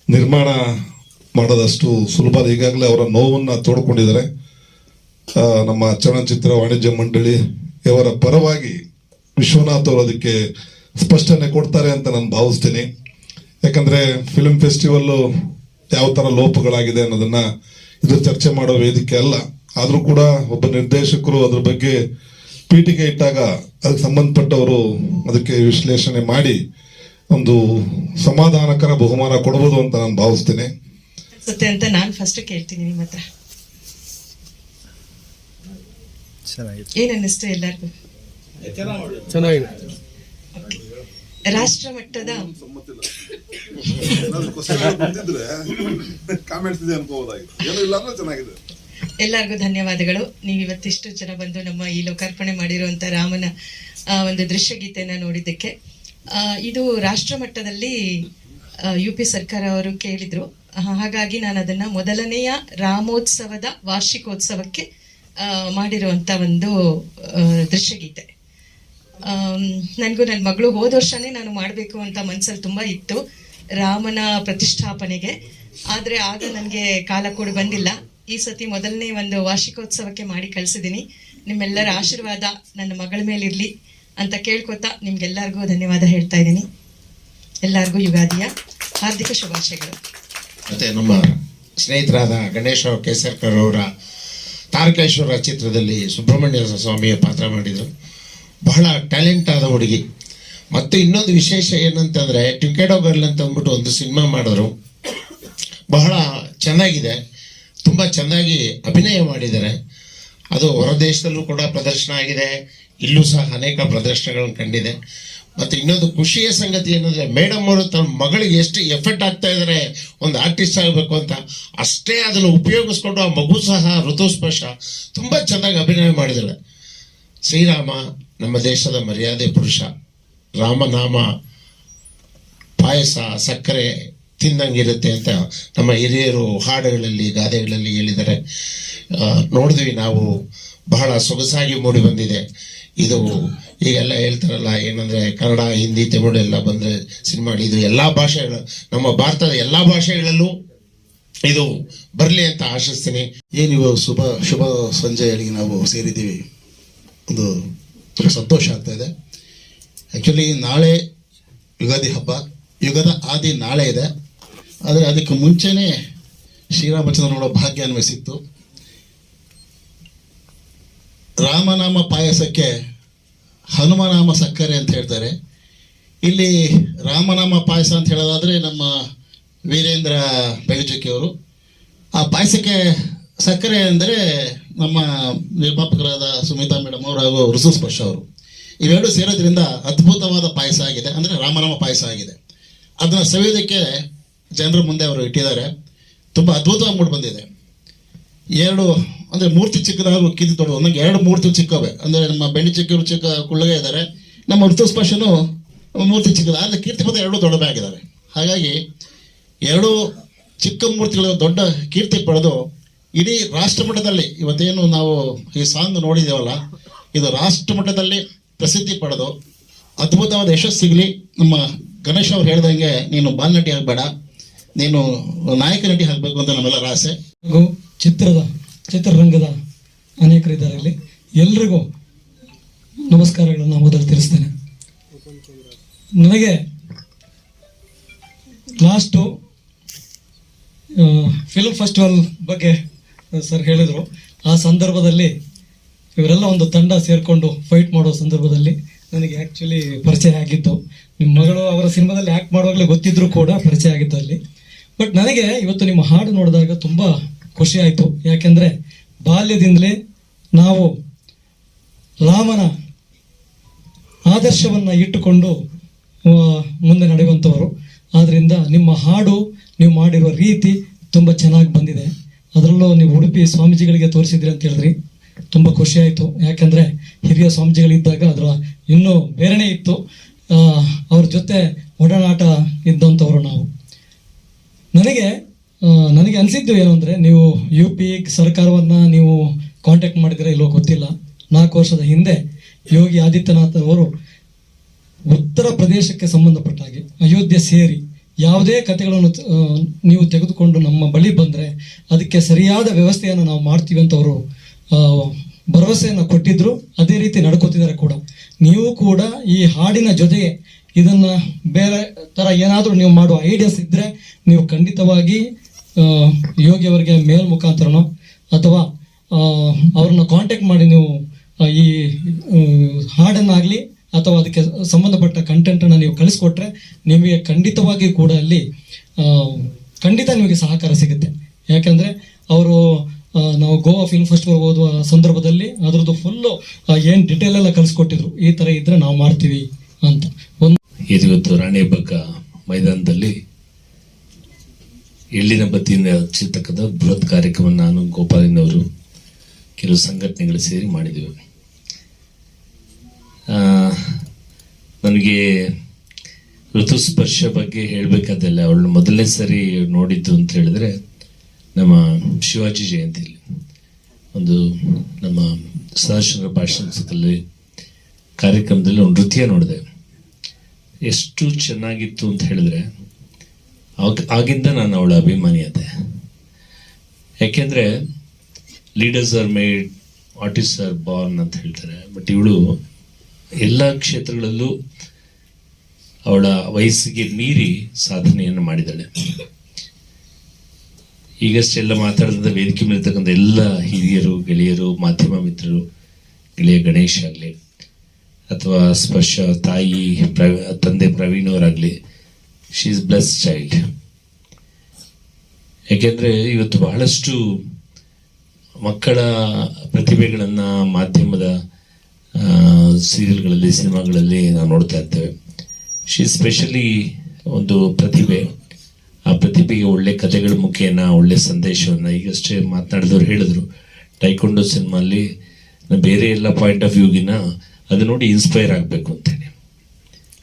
ನಿರ್ಮಾಣ ಮಾಡೋದಷ್ಟು ಸುಲಭ ಈಗಾಗಲೇ ಅವರ ನೋವನ್ನು ತೋಡ್ಕೊಂಡಿದ್ದಾರೆ. ನಮ್ಮ ಚಲನಚಿತ್ರ ವಾಣಿಜ್ಯ ಮಂಡಳಿ ಇವರ ಪರವಾಗಿ ವಿಶ್ವನಾಥ್ ಅವರು ಅದಕ್ಕೆ ಸ್ಪಷ್ಟನೆ ಕೊಡ್ತಾರೆ ಅಂತ ನಾನು ಭಾವಿಸ್ತೀನಿ. ಯಾಕಂದರೆ ಫಿಲ್ಮ್ ಫೆಸ್ಟಿವಲ್ಲು ಯಾವ ಥರ ಲೋಪಗಳಾಗಿದೆ ಅನ್ನೋದನ್ನು ಇದು ಚರ್ಚೆ ಮಾಡೋ ವೇದಿಕೆ ಅಲ್ಲ. ಆದರೂ ಕೂಡ ಒಬ್ಬ ನಿರ್ದೇಶಕರು ಅದ್ರ ಬಗ್ಗೆ ಪೀಠಿಗೆ ಇಟ್ಟಾಗ ಅದಕ್ಕೆ ಸಂಬಂಧಪಟ್ಟವರು ಅದಕ್ಕೆ ವಿಶ್ಲೇಷಣೆ ಮಾಡಿ ಒಂದು ಸಮಾಧಾನಕರ ಬಹುಮಾನ ಕೊಡಬಹುದು ಅಂತ ನಾನು ಭಾವಿಸ್ತೀನಿ. ಅನ್ಸುತ್ತೆ ಅಂತ ನಾನು ಫಸ್ಟ್ ಕೇಳ್ತೀನಿ ನಿಮ್ಮ ಹತ್ರ. ಏನ್ ಅನ್ನಿಸ್ತು ಎಲ್ಲರಿಗೂ? ಚೆನ್ನಾಗಿದೆ. ರಾಷ್ಟ್ರ ಮಟ್ಟದ ಕಾಮೆಂಟ್ಸ್ ಇದೆ ಅನ್ಕೋಬಹುದಾಗಿತ್ತು ಏನು ಇಲ್ಲ ಅಂದ್ರೆ ಚೆನ್ನಾಗಿದೆ. ಎಲ್ಲರಿಗೂ ಧನ್ಯವಾದಗಳು. ನೀವು ಇವತ್ತಿಷ್ಟು ಜನ ಬಂದು ನಮ್ಮ ಈ ಲೋಕಾರ್ಪಣೆ ಮಾಡಿರುವಂತ ರಾಮನ ಒಂದು ದೃಶ್ಯಗೀತೆಯನ್ನು ನೋಡಿದ್ದಕ್ಕೆ. ಇದು ರಾಷ್ಟ್ರ ಮಟ್ಟದಲ್ಲಿ ಯು ಪಿ ಸರ್ಕಾರ ಅವರು ಕೇಳಿದ್ರು. ಹಾಗಾಗಿ ನಾನು ಅದನ್ನ ಮೊದಲನೆಯ ರಾಮೋತ್ಸವದ ವಾರ್ಷಿಕೋತ್ಸವಕ್ಕೆ ಮಾಡಿರುವಂಥ ಒಂದು ದೃಶ್ಯಗೀತೆ. ನನಗೂ ನನ್ನ ಮಗಳು ಹೋದ ವರ್ಷನೇ ನಾನು ಮಾಡಬೇಕು ಅಂತ ಮನ್ಸಲ್ಲಿ ತುಂಬಾ ಇತ್ತು ರಾಮನ ಪ್ರತಿಷ್ಠಾಪನೆಗೆ. ಆದರೆ ಆಗ ನನಗೆ ಕಾಲ ಕೂಡ ಬಂದಿಲ್ಲ. ಈ ಸತಿ ಮೊದಲನೇ ಒಂದು ವಾರ್ಷಿಕೋತ್ಸವಕ್ಕೆ ಮಾಡಿ ಕಳಿಸಿದ್ದೀನಿ. ನಿಮ್ಮೆಲ್ಲರ ಆಶೀರ್ವಾದ ನನ್ನ ಮಗಳ ಮೇಲಿರಲಿ ಅಂತ ಕೇಳ್ಕೊತಾ ನಿಮ್ಗೆಲ್ಲರಿಗೂ ಧನ್ಯವಾದ ಹೇಳ್ತಾ ಇದ್ದೀನಿ. ಎಲ್ಲರಿಗೂ ಯುಗಾದಿಯ ಹಾರ್ದಿಕ ಶುಭಾಶಯಗಳು. ಮತ್ತೆ ನಮ್ಮ ಸ್ನೇಹಿತರಾದ ಗಣೇಶ ಕೇಸರ್ಕರ್ ಅವರ ತಾರಕೇಶ್ವರ ಚಿತ್ರದಲ್ಲಿ ಸುಬ್ರಹ್ಮಣ್ಯ ಸ್ವಾಮಿಯ ಪಾತ್ರ ಮಾಡಿದರು. ಬಹಳ ಟ್ಯಾಲೆಂಟ್ ಆದ ಹುಡುಗಿ. ಮತ್ತು ಇನ್ನೊಂದು ವಿಶೇಷ ಏನಂತಂದ್ರೆ ಟಿಕೆಟೋ ಬರ್ಲ್ ಅಂತ ಅಂದ್ಬಿಟ್ಟು ಒಂದು ಸಿನಿಮಾ ಮಾಡಿದ್ರು. ಬಹಳ ಚೆನ್ನಾಗಿದೆ. ತುಂಬ ಚೆನ್ನಾಗಿ ಅಭಿನಯ ಮಾಡಿದ್ದಾರೆ. ಅದು ಹೊರದೇಶದಲ್ಲೂ ಕೂಡ ಪ್ರದರ್ಶನ ಆಗಿದೆ. ಇಲ್ಲೂ ಸಹ ಅನೇಕ ಪ್ರದರ್ಶನಗಳನ್ನು ಕಂಡಿದೆ. ಮತ್ತೆ ಇನ್ನೊಂದು ಖುಷಿಯ ಸಂಗತಿ ಏನಂದ್ರೆ ಮೇಡಮ್ ಅವರು ತನ್ನ ಮಗಳಿಗೆ ಎಷ್ಟು ಎಫೆಕ್ಟ್ ಆಗ್ತಾ ಇದ್ದಾರೆ, ಒಂದು ಆರ್ಟಿಸ್ಟ್ ಆಗಬೇಕು ಅಂತ, ಅಷ್ಟೇ ಅದನ್ನು ಉಪಯೋಗಿಸ್ಕೊಂಡು ಆ ಮಗು ಸಹ ಋತುಸ್ಪರ್ಶ ತುಂಬಾ ಚೆನ್ನಾಗಿ ಅಭಿನಯ ಮಾಡಿದ್ದಾರೆ. ಶ್ರೀರಾಮ, ನಮ್ಮ ದೇಶದ ಮರ್ಯಾದೆ ಪುರುಷ, ರಾಮನಾಮ, ಪಾಯಸ, ಸಕ್ಕರೆ ತಿನ್ನಂಗಿರುತ್ತೆ ಅಂತ ನಮ್ಮ ಹಿರಿಯರು ಹಾಡುಗಳಲ್ಲಿ, ಗಾದೆಗಳಲ್ಲಿ ಹೇಳಿದ್ದಾರೆ. ನೋಡಿದ್ವಿ ನಾವು ಬಹಳ ಸೊಗಸಾಗಿ ಮೂಡಿ ಬಂದಿದೆ. ಇದು ಈಗೆಲ್ಲ ಹೇಳ್ತಾರಲ್ಲ, ಏನಂದ್ರೆ ಕನ್ನಡ, ಹಿಂದಿ, ತಮಿಳು ಎಲ್ಲ ಬಂದ್ರೆ ಸಿನಿಮಾ, ಇದು ಎಲ್ಲಾ ಭಾಷೆಗಳ ನಮ್ಮ ಭಾರತದ ಎಲ್ಲಾ ಭಾಷೆಗಳಲ್ಲೂ ಇದು ಬರಲಿ ಅಂತ ಆಶಿಸ್ತೀನಿ. ಏನಿವು ಶುಭ ಶುಭ ಸಂಜೆಯಲ್ಲಿ ನಾವು ಸೇರಿದ್ದೀವಿ? ಒಂದು ಸಂತೋಷ ಆಗ್ತಾ ಇದೆ. ಆ್ಯಕ್ಚುಲಿ ನಾಳೆ ಯುಗಾದಿ ಹಬ್ಬ. ಯುಗದ ಆದಿ ನಾಳೆ ಇದೆ. ಆದರೆ ಅದಕ್ಕೆ ಮುಂಚೆನೇ ಶ್ರೀರಾಮಚಂದ್ರ ನೋಡೋ ಭಾಗ್ಯ ಅನ್ವಯಿಸಿತ್ತು. ರಾಮನಾಮ ಪಾಯಸಕ್ಕೆ ಹನುಮನಾಮ ಸಕ್ಕರೆ ಅಂತ ಹೇಳ್ತಾರೆ. ಇಲ್ಲಿ ರಾಮನಾಮ ಪಾಯಸ ಅಂತ ಹೇಳೋದಾದ್ರೆ ನಮ್ಮ ವೀರೇಂದ್ರ ಬೆಳಚುಕಿಯವರು ಆ ಪಾಯಸಕ್ಕೆ ಸಕ್ಕರೆ ಅಂದರೆ ನಮ್ಮ ನಿರ್ಮಾಪಕರಾದ ಸುಮಿತಾ ಮೇಡಮ್ ಅವರು ಹಾಗೂ ಋಸು ಸ್ಪರ್ಶ ಅವರು. ಇವೆರಡು ಸೇರೋದ್ರಿಂದ ಅದ್ಭುತವಾದ ಪಾಯಸ ಆಗಿದೆ. ಅಂದರೆ ರಾಮನಾಮ ಪಾಯಸ ಆಗಿದೆ. ಅದನ್ನು ಸವಿಯೋದಕ್ಕೆ ಜನರ ಮುಂದೆ ಅವರು ಇಟ್ಟಿದ್ದಾರೆ. ತುಂಬ ಅದ್ಭುತವಾಗಿ ಮೂಡಿ ಬಂದಿದೆ. ಎರಡು, ಅಂದರೆ ಮೂರ್ತಿ ಚಿಕ್ಕದಾದ್ರು ಕೀರ್ತಿ ದೊಡ್ಡ ಒಂದೊಂದು ಎರಡು ಮೂರ್ತಿ ಚಿಕ್ಕವೆ. ಅಂದರೆ ನಮ್ಮ ಬೆಣ್ಣೆ ಚಿಕ್ಕವರು ಚಿಕ್ಕ ಕುಳ್ಳಗೆ ಇದ್ದಾರೆ. ನಮ್ಮ ಋತು ಸ್ಪರ್ಶನು ಮೂರ್ತಿ ಚಿಕ್ಕದ ಆದರೆ ಕೀರ್ತಿಪದ ಎರಡು ದೊಡ್ಡವೇ ಆಗಿದ್ದಾರೆ. ಹಾಗಾಗಿ ಎರಡು ಚಿಕ್ಕ ಮೂರ್ತಿಗಳು ದೊಡ್ಡ ಕೀರ್ತಿ ಪಡೆದು ಇಡೀ ರಾಷ್ಟ್ರ ಮಟ್ಟದಲ್ಲಿ ಇವತ್ತೇನು ನಾವು ಈ ಸಾಂಗ್ ನೋಡಿದೇವಲ್ಲ ಇದು ರಾಷ್ಟ್ರ ಮಟ್ಟದಲ್ಲಿ ಪ್ರಸಿದ್ಧಿ ಪಡೆದು ಅದ್ಭುತವಾದ ಯಶಸ್ಸು ಸಿಗಲಿ. ನಮ್ಮ ಗಣೇಶ್ ಅವ್ರು ಹೇಳ್ದಂಗೆ ನೀನು ಬಾಲ್ನಟಿ ಆಗಬೇಡ. ನೀನು ನಾಯಕ ನಟಿ ಆಗಬೇಕು ಅಂತ ನಮ್ಮೆಲ್ಲರ ಆಸೆ. ಹಾಗೂ ಚಿತ್ರದ, ಚಿತ್ರರಂಗದ ಅನೇಕರಿದ್ದಾರೆ ಇಲ್ಲಿ. ಎಲ್ರಿಗೂ ನಮಸ್ಕಾರಗಳನ್ನು ಮೊದಲು ತಿಳಿಸ್ತೇನೆ. ನನಗೆ ಲಾಸ್ಟು ಫಿಲ್ಮ್ ಫೆಸ್ಟಿವಲ್ ಬಗ್ಗೆ ಸರ್ ಹೇಳಿದರು. ಆ ಸಂದರ್ಭದಲ್ಲಿ ಇವರೆಲ್ಲ ಒಂದು ತಂಡ ಸೇರಿಕೊಂಡು ಫೈಟ್ ಮಾಡೋ ಸಂದರ್ಭದಲ್ಲಿ ನನಗೆ ಆ್ಯಕ್ಚುಲಿ ಪರಿಚಯ ಆಗಿತ್ತು. ನಿಮ್ಮ ಮಗಳು ಅವರ ಸಿನಿಮಾದಲ್ಲಿ ಆ್ಯಕ್ಟ್ ಮಾಡುವಾಗಲೇ ಗೊತ್ತಿದ್ದರೂ ಕೂಡ ಪರಿಚಯ ಆಗಿತ್ತು ಅಲ್ಲಿ. ಬಟ್ ನನಗೆ ಇವತ್ತು ನಿಮ್ಮ ಹಾಡು ನೋಡಿದಾಗ ತುಂಬ ಖುಷಿ ಆಯಿತು. ಯಾಕೆಂದರೆ ಬಾಲ್ಯದಿಂದಲೇ ನಾವು ರಾಮನ ಆದರ್ಶವನ್ನು ಇಟ್ಟುಕೊಂಡು ಮುಂದೆ ನಡೆಯುವಂಥವರು ಆದ್ದರಿಂದ ನಿಮ್ಮ ಹಾಡು ನೀವು ಮಾಡಿರುವ ರೀತಿ ತುಂಬ ಚೆನ್ನಾಗಿ ಬಂದಿದೆ. ಅದರಲ್ಲೂ ನೀವು ಉಡುಪಿ ಸ್ವಾಮೀಜಿಗಳಿಗೆ ತೋರಿಸಿದ್ರಿ ಅಂತ ಹೇಳಿದ್ರಿ. ತುಂಬ ಖುಷಿ ಆಯಿತು. ಯಾಕಂದರೆ ಹಿರಿಯ ಸ್ವಾಮೀಜಿಗಳಿದ್ದಾಗ ಅದರ ಇನ್ನೂ ಬೇರೆನೇ ಇತ್ತು. ಅವ್ರ ಜೊತೆ ಒಡನಾಟ ಇದ್ದಂಥವ್ರು ನಾವು. ನನಗೆ ನನಗೆ ಅನಿಸಿದ್ದು ಏನು ಅಂದರೆ, ನೀವು ಯು ಪಿ ಸರ್ಕಾರವನ್ನು ನೀವು ಕಾಂಟ್ಯಾಕ್ಟ್ ಮಾಡಿದ್ರೆ ಇಲ್ಲೋ ಗೊತ್ತಿಲ್ಲ. ನಾಲ್ಕು ವರ್ಷದ ಹಿಂದೆ ಯೋಗಿ ಆದಿತ್ಯನಾಥ್ ಅವರು ಉತ್ತರ ಪ್ರದೇಶಕ್ಕೆ ಸಂಬಂಧಪಟ್ಟ ಹಾಗೆ ಅಯೋಧ್ಯೆ ಸೇರಿ ಯಾವುದೇ ಕಥೆಗಳನ್ನು ನೀವು ತೆಗೆದುಕೊಂಡು ನಮ್ಮ ಬಳಿ ಬಂದರೆ ಅದಕ್ಕೆ ಸರಿಯಾದ ವ್ಯವಸ್ಥೆಯನ್ನು ನಾವು ಮಾಡ್ತೀವಿ ಅಂತ ಅವರು ಭರವಸೆಯನ್ನು ಕೊಟ್ಟಿದ್ರು. ಅದೇ ರೀತಿ ನಡ್ಕೋತಿದ್ದಾರೆ ಕೂಡ. ನೀವು ಕೂಡ ಈ ಹಾಡಿನ ಜೊತೆಗೆ ಇದನ್ನ ಬೇರೆ ತರ ಏನಾದರೂ ನೀವು ಮಾಡುವ ಐಡಿಯಾಸ್ ಇದ್ರೆ ನೀವು ಖಂಡಿತವಾಗಿ ಯೋಗಿಯವರಿಗೆ ಮೇಲ್ ಮುಖಾಂತರನೋ ಅಥವಾ ಅವ್ರನ್ನ ಕಾಂಟ್ಯಾಕ್ಟ್ ಮಾಡಿ ನೀವು ಈ ಹಾಡನ್ನಾಗಲಿ ಅಥವಾ ಅದಕ್ಕೆ ಸಂಬಂಧಪಟ್ಟ ಕಂಟೆಂಟನ್ನು ನೀವು ಕಳಿಸ್ಕೊಟ್ರೆ ನಿಮಗೆ ಖಂಡಿತವಾಗಿ ಕೂಡ ಅಲ್ಲಿ ಖಂಡಿತ ನಿಮಗೆ ಸಹಕಾರ ಸಿಗುತ್ತೆ. ಯಾಕಂದ್ರೆ ಅವರು ನಾವು ಗೋವಾ ಫಿಲ್ಮ್ ಫೆಸ್ಟಿವಲ್ ಓದುವ ಸಂದರ್ಭದಲ್ಲಿ ಅದರದ್ದು ಫುಲ್ಲು ಏನು ಡಿಟೇಲ್ ಎಲ್ಲ ಕಳಿಸ್ಕೊಟ್ಟಿದ್ರು. ಈ ಥರ ಇದ್ರೆ ನಾವು ಮಾಡ್ತೀವಿ ಅಂತ. ಇವತ್ತು ರಾಣಿಬಗ್ಗ ಮೈದಾನದಲ್ಲಿ ಎಳ್ಳಿನ ಬತ್ತಿಯಿಂದ ಹಚ್ಚಿರ್ತಕ್ಕಂಥ ಬೃಹತ್ ಕಾರ್ಯಕ್ರಮ ನಾನು ಗೋಪಾಲಿನವರು ಕೆಲವು ಸಂಘಟನೆಗಳು ಸೇರಿ ಮಾಡಿದೆವು. ನನಗೆ ಋತುಸ್ಪರ್ಶ ಬಗ್ಗೆ ಹೇಳಬೇಕಾದಲ್ಲ, ಅವಳು ಮೊದಲನೇ ಸರಿ ನೋಡಿದ್ದು ಅಂತ ಹೇಳಿದ್ರೆ ನಮ್ಮ ಶಿವಾಜಿ ಜಯಂತಿಯಲ್ಲಿ ಒಂದು ನಮ್ಮ ಸದಾಶಿವ ಭಾಷಣದಲ್ಲಿ ಕಾರ್ಯಕ್ರಮದಲ್ಲಿ ಒಂದು ನೃತ್ಯ ನೋಡಿದೆ. ಎಷ್ಟು ಚೆನ್ನಾಗಿತ್ತು ಅಂತ ಹೇಳಿದ್ರೆ, ಆಗ, ಆಗಿಂದ ನಾನು ಅವಳ ಅಭಿಮಾನಿ ಅದೆ. ಯಾಕೆಂದ್ರೆ leaders are made artist are born ಅಂತ ಹೇಳ್ತಾರೆ. ಬಟ್ ಇವಳು ಎಲ್ಲ ಕ್ಷೇತ್ರಗಳಲ್ಲೂ ಅವಳ ವಯಸ್ಸಿಗೆ ಮೀರಿ ಸಾಧನೆಯನ್ನು ಮಾಡಿದ್ದಾಳೆ. ಈಗಷ್ಟೆಲ್ಲ ಮಾತಾಡಿದ ವೇದಿಕೆ ಮೇಲೆ ಇರ್ತಕ್ಕಂಥ ಎಲ್ಲ ಹಿರಿಯರು, ಗೆಳೆಯರು, ಮಾಧ್ಯಮ ಮಿತ್ರರು, ಗೆಳೆಯ ಗಣೇಶ್ ಆಗಲಿ ಅಥವಾ ಸ್ಪರ್ಶ ತಾಯಿ ತಂದೆ ಪ್ರವೀಣ್ ಅವರಾಗಲಿ ಶಿ ಇಸ್ ಬ್ಲೆಸ್ ಚೈಲ್ಡ್ ಯಾಕೆಂದರೆ ಇವತ್ತು ಬಹಳಷ್ಟು ಮಕ್ಕಳ ಪ್ರತಿಭೆಗಳನ್ನು ಮಾಧ್ಯಮದ ಸೀರಿಯಲ್ಗಳಲ್ಲಿ ಸಿನಿಮಾಗಳಲ್ಲಿ ನಾವು ನೋಡ್ತಾ ಇರ್ತೇವೆ. ಶಿ ಸ್ಪೆಷಲಿ ಒಂದು ಪ್ರತಿಭೆ. ಆ ಪ್ರತಿಭೆಗೆ ಒಳ್ಳೆ ಕಥೆಗಳ ಮುಖೇನ, ಒಳ್ಳೆ ಸಂದೇಶವನ್ನು ಈಗಷ್ಟೇ ಮಾತನಾಡಿದವರು ಹೇಳಿದ್ರು. ಟೈಕೊಂಡೋ ಸಿನಿಮಾಲಿ ಬೇರೆ ಎಲ್ಲ ಪಾಯಿಂಟ್ ಆಫ್ ವ್ಯೂಗಿನ ಅದು ನೋಡಿ ಇನ್ಸ್ಪೈರ್ ಆಗಬೇಕು ಅಂತೇಳಿ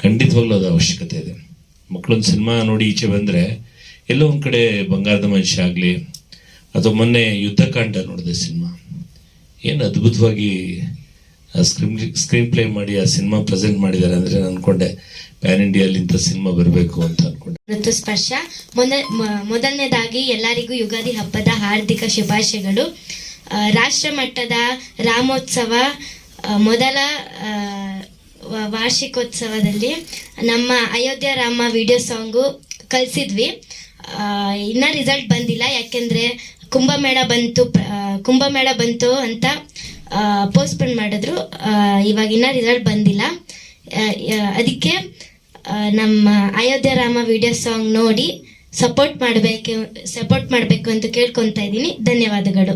ಖಂಡಿತವಾಗ್ಲೂ ಅದು ಅವಶ್ಯಕತೆ ಇದೆ. ಮಕ್ಕಳೊಂದು ಸಿನಿಮಾ ನೋಡಿ ಈಚೆ ಬಂದರೆ ಎಲ್ಲೋ ಒಂದು ಕಡೆ ಬಂಗಾರದ ಮನುಷ್ಯ ಆಗಲಿ, ಅಥವಾ ಮೊನ್ನೆ ಯುದ್ಧಕಾಂಡ ನೋಡಿದೆ ಸಿನಿಮಾ. ಏನು ಅದ್ಭುತವಾಗಿ ಸ್ಕ್ರೀನ್ ಸ್ಕ್ರೀನ್ ಪ್ಲೇ ಮಾಡಿ ಆ ಸಿನಿಮಾ ಪ್ರೆಸೆಂಟ್ ಮಾಡಿದ್ದಾರೆ ಅಂದರೆ ನಾನು ಅನ್ಕೊಂಡೆ ಪ್ಯಾನ್ ಇಂಡಿಯಲ್ಲಿ ಇಂಥ ಸಿನಿಮಾ ಬರಬೇಕು ಅಂತ ಅನ್ಕೊಂಡೆ. ಋತುಸ್ಪರ್ಶ. ಮೊದಲ ಮೊದಲನೇದಾಗಿ ಎಲ್ಲರಿಗೂ ಯುಗಾದಿ ಹಬ್ಬದ ಹಾರ್ದಿಕ ಶುಭಾಶಯಗಳು. ರಾಷ್ಟ್ರ ಮಟ್ಟದ ರಾಮೋತ್ಸವ ಮೊದಲ ವಾರ್ಷಿಕೋತ್ಸವದಲ್ಲಿ ನಮ್ಮ ಅಯೋಧ್ಯ ರಾಮ ವಿಡಿಯೋ ಸಾಂಗು ಕಲಿಸಿದ್ವಿ. ಇನ್ನ ರಿಸಲ್ಟ್ ಬಂದಿಲ್ಲ. ಯಾಕೆಂದ್ರೆ ಕುಂಭಮೇಳ ಬಂತು ಕುಂಭಮೇಳ ಬಂತು ಅಂತ ಪೋಸ್ಟ್ಪೋನ್ ಮಾಡಿದ್ರು. ಇವಾಗ ಇನ್ನ ರಿಸಲ್ಟ್ ಬಂದಿಲ್ಲ. ಅದಕ್ಕೆ ನಮ್ಮ ಅಯೋಧ್ಯ ರಾಮ ವಿಡಿಯೋ ಸಾಂಗ್ ನೋಡಿ ಸಪೋರ್ಟ್ ಮಾಡಬೇಕು ಸಪೋರ್ಟ್ ಮಾಡಬೇಕು ಅಂತ ಕೇಳ್ಕೊತಾ ಇದ್ದೀನಿ. ಧನ್ಯವಾದಗಳು.